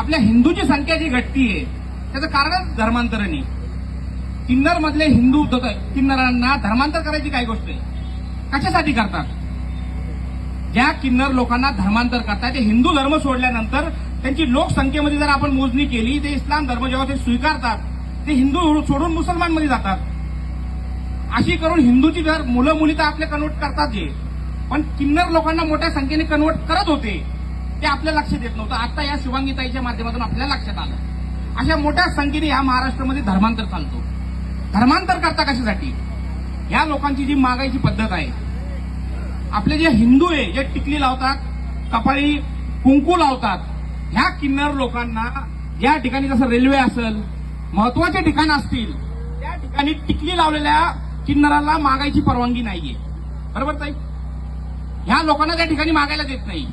आपल्या हिंदूची संख्या जी घटती आहे त्याचं कारणच धर्मांतरणी. किन्नर मधले हिंदू किन्नरांना धर्मांतर करायची काय गोष्ट आहे? कशासाठी करतात? ज्या किन्नर लोकांना धर्मांतर करतात ते हिंदू धर्म सोडल्यानंतर त्यांची लोकसंख्येमध्ये जर आपण मोजणी केली ते इस्लाम धर्म जेव्हा ते स्वीकारतात ते हिंदू सोडून मुसलमानमध्ये जातात. अशी करून हिंदूची जर मुलं मुली तर आपले कन्वर्ट करतात जे. पण किन्नर लोकांना मोठ्या संख्येने कन्वर्ट करत होते. ते आपल्या लक्षात येत नव्हतं. आता या शिवांगीताईच्या माध्यमातून आपल्या लक्षात आलं. अशा मोठ्या संख्येने या महाराष्ट्रामध्ये धर्मांतर चालतो. धर्मांतर करता कशासाठी? या लोकांची जी मागायची पद्धत आहे आपले जे हिंदू आहे जे टिकली लावतात कपाळी कुंकू लावतात ह्या किन्नर लोकांना या ठिकाणी जसं रेल्वे असेल महत्त्वाचे ठिकाण असतील त्या ठिकाणी टिकली लावलेल्या किन्नराला मागायची परवानगी नाहीये. बरोबर ताई? ह्या लोकांना त्या ठिकाणी मागायला देत नाही.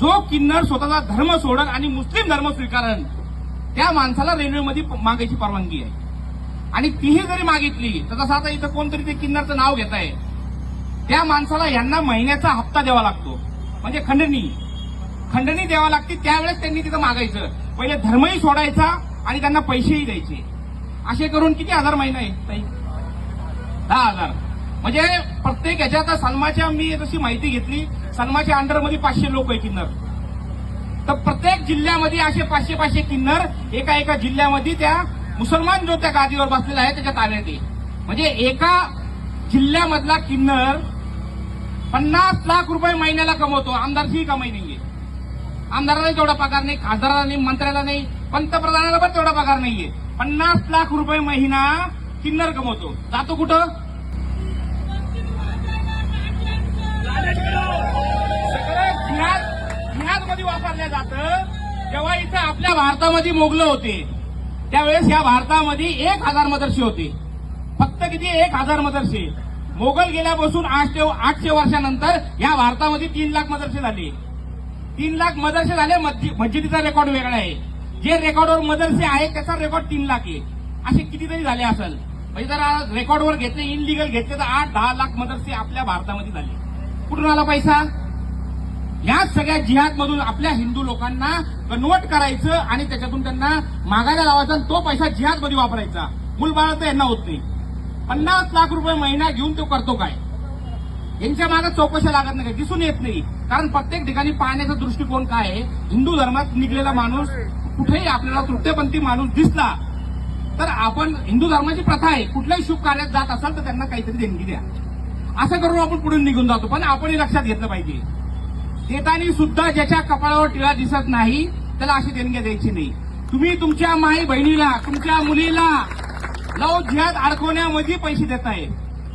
जो किन्नर स्वतःचा धर्म सोडन आणि मुस्लिम धर्म स्वीकारण त्या माणसाला रेल्वेमध्ये मागायची परवानगी आहे. आणि तीही जरी मागितली तर जसं आता इथं कोणतरी ते किन्नरचं नाव घेत आहे. त्या माणसाला यांना महिन्याचा हप्ता द्यावा लागतो. म्हणजे खंडणी. खंडणी द्यावा लागते त्यावेळेस त्यांनी तिथं मागायचं. पहिले धर्मही सोडायचा आणि त्यांना पैसेही द्यायचे. असे करून किती हजार महिना आहे ताई? दहा हजार. म्हणजे प्रत्येक ह्याच्यात सलमाच्या मी जशी माहिती घेतली. सलमाच्या अंडरमध्ये पाचशे लोक आहे किन्नर. तर प्रत्येक जिल्ह्यामध्ये असे पाचशे पाचशे किन्नर एका एका जिल्ह्यामध्ये त्या मुसलमान जो त्या गादीवर बसलेला आहे त्याच्यात आले ते. म्हणजे एका जिल्ह्यामधला किन्नर पन्नास लाख रुपये महिन्याला कमवतो. आमदारची कमाई नाहीये. आमदाराला तेवढा पगार नाही खासदाराला नाही मंत्र्याला नाही पंतप्रधानाला पण तेवढा पगार नाहीये. पन्नास लाख रुपये महिना किन्नर कमवतो. जातो कुठं? जेव्हा इथं आपल्या भारतामध्ये मोगलं होते त्यावेळेस या भारतामध्ये एक हजार मदरसे होते. फक्त किती? एक हजार मदरसे. मोगल गेल्यापासून आठशे आठशे वर्षानंतर या भारतामध्ये तीन लाख मदरसे झाले. तीन लाख मदरसे झाले मस्जिदीचा रेकॉर्ड वेगळा आहे. जे रेकॉर्डवर मदरसे आहे त्याचा रेकॉर्ड तीन लाख आहे. असे कितीतरी झाले असेल. म्हणजे जर रेकॉर्डवर घेतले इनलिगल घेतले तर आठ दहा लाख मदरसे आपल्या भारतामध्ये झाले. कुठून आला पैसा? या सगळ्या जिहाद मधून आपल्या हिंदू लोकांना कन्वर्ट करायचं आणि त्याच्यातून त्यांना मागायला लावायचा आणि तो पैसा जिहादमध्ये वापरायचा. मूलबाळ तर यांना होत नाही. पन्नास लाख रुपये महिना घेऊन तो करतो काय? यांच्या मागे चौकशा लागत नाही दिसून येत नाही. कारण प्रत्येक ठिकाणी पाहण्याचा दृष्टिकोन काय आहे? हिंदू धर्मात निघलेला माणूस कुठेही आपल्याला तृतीयपंथी माणूस दिसला तर आपण हिंदू धर्माची प्रथा आहे. कुठल्याही शुभ कार्यात जात असाल तर त्यांना काहीतरी देणगी द्या. असं करून आपण पुढे निघून जातो पण आपणही लक्षात घेतलं पाहिजे. देताना सुद्धा ज्याच्या कपाळावर टिळा दिसत नाही त्याला अशी देणग्या द्यायची नाही. तुम्ही तुमच्या माई बहिणीला तुमच्या मुलीला लव जिहाद अडकवण्यामध्ये पैसे देताय.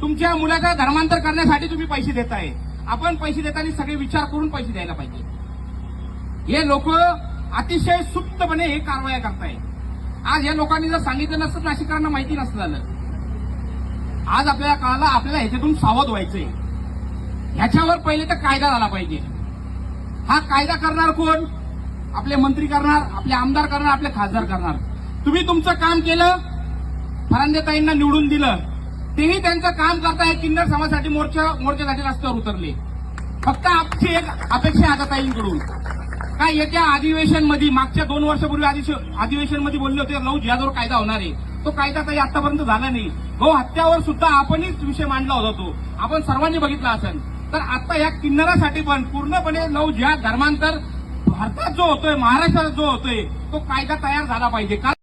तुमच्या मुलाचा धर्मांतर करण्यासाठी तुम्ही पैसे देताय. आपण पैसे देताना सगळे विचार करून पैसे द्यायला पाहिजे. हे लोक अतिशय सुप्तपणे हे कारवाया करताय. आज या लोकांनी जर सांगितलं नसतं नाशिकांना माहिती नसतं झालं. आज आपल्याला कळालं आपल्याला ह्याच्यातून सावध व्हायचंय. ह्याच्यावर पहिले तर कायदा झाला पाहिजे. हा कायदा करणार कोण? आपले मंत्री करणार आपले आमदार करणार आपले खासदार करणार. तुम्ही तुमचं काम केलं फरांदेताईंना निवडून दिलं. तेही त्यांचं काम करताय किन्नर समाजासाठी मोर्चा मोर्चासाठी रस्त्यावर उतरले. फक्त आपची एक अपेक्षा आता ताईंकडून. काय येत्या अधिवेशनमध्ये मागच्या दोन वर्षापूर्वी अधिवेशनमध्ये बोलले होते लव जिहादवर कायदा होणार आहे. तो कायदा काही आतापर्यंत झाला नाही. गो हत्यावर सुद्धा आपणच विषय मांडला होता तो. आपण सर्वांनी बघितला असेल. तर आता या किन्नरासाठी पण पूर्णपणे लव ज्या धर्मांतर भारतात जो होतोय महाराष्ट्रात जो होतोय तो कायदा तयार झाला पाहिजे. का